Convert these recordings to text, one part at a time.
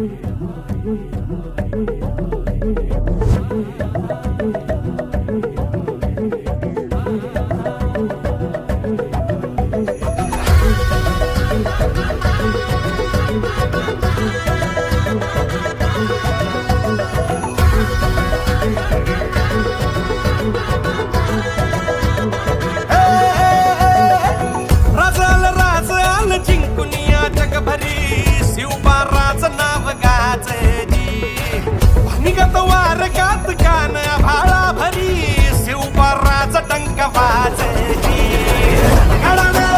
yeah, yeah. निघत वार गात कान भाळा भरी शिवपाराच टंक वाजली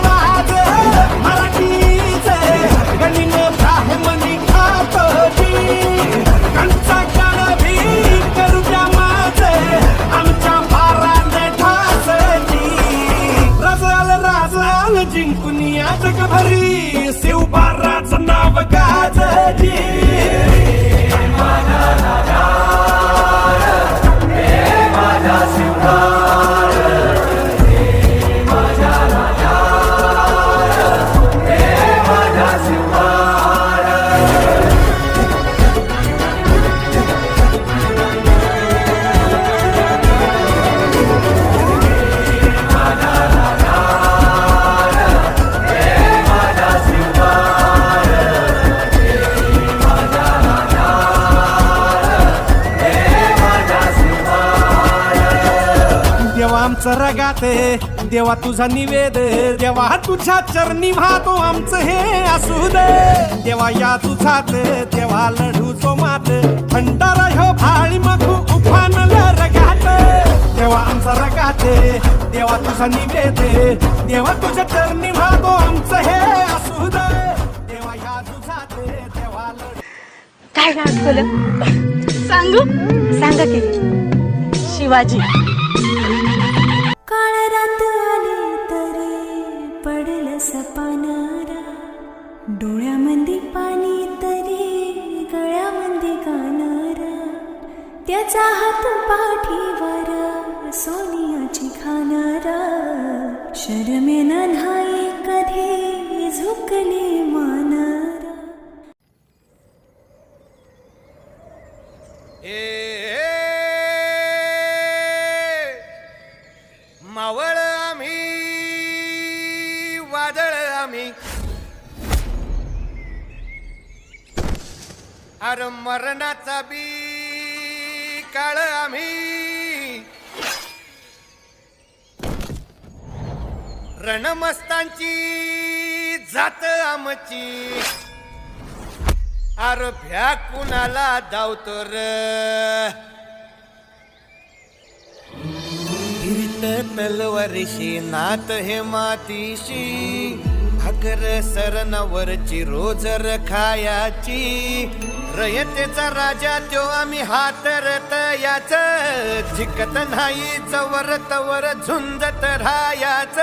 वाज मराठीच गणिन ब्राह्मणी खातोटी कंचा कान भी करू द्या माझ आमच्या भाराने ठासली राजाल राजाल जिंकून या जगभरी शिवपाराच नाव गाजली आमचं रगात देवा तुझा निवेद देवा तुझ्या चरणी वाहतो आमचं हे असू दे. देवा या तुझात देवा लढू तो मात भंडारा ह्यो भाळी मखू उफानल रगात. देवा आमचा रगात देवा तुझा निवेद देवा तुझ्या चरणी वाहतो आमचं हे असू दे. देवा या तुझात देवा लढू. काय नाव सांगू? सांगा की. शिवाजी. काळ रात आली तरी पडलं सपानारा. डोळ्यामध्ये पाणी तरी गळ्यामध्ये गाणारा. त्याचा हात पाठीवर सोनियाची खाणारा. शरमेना नाही कधी झुकले आम्ही. अर मरणाचा बी काळ आम्ही. रणमस्तांची जात आमची. अर भ्या कुणाला धावतो र? तलवारीशी नात हे मातीशी. अगर सरनावरची रोजर खायाची रयतेचा राजा त्यो आम्ही हातरत याच. झिकत नाही चवर तवर झुंजत राहायाच.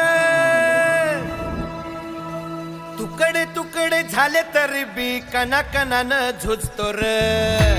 तुकडे तुकडे झाले तरी बी कना कनानं झुजतो र.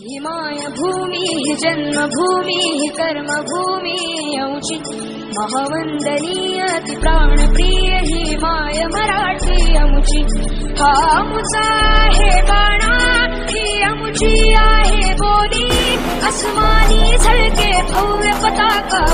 ि माय भूमिः जन्म भूमिः कर्म भूमि अमुचि महा वन्दनीयति प्राणप्रिय हि माय मराठी अमुचि साहे बाणाखि अमुचि आहे बो असमानि धरके भव्यता का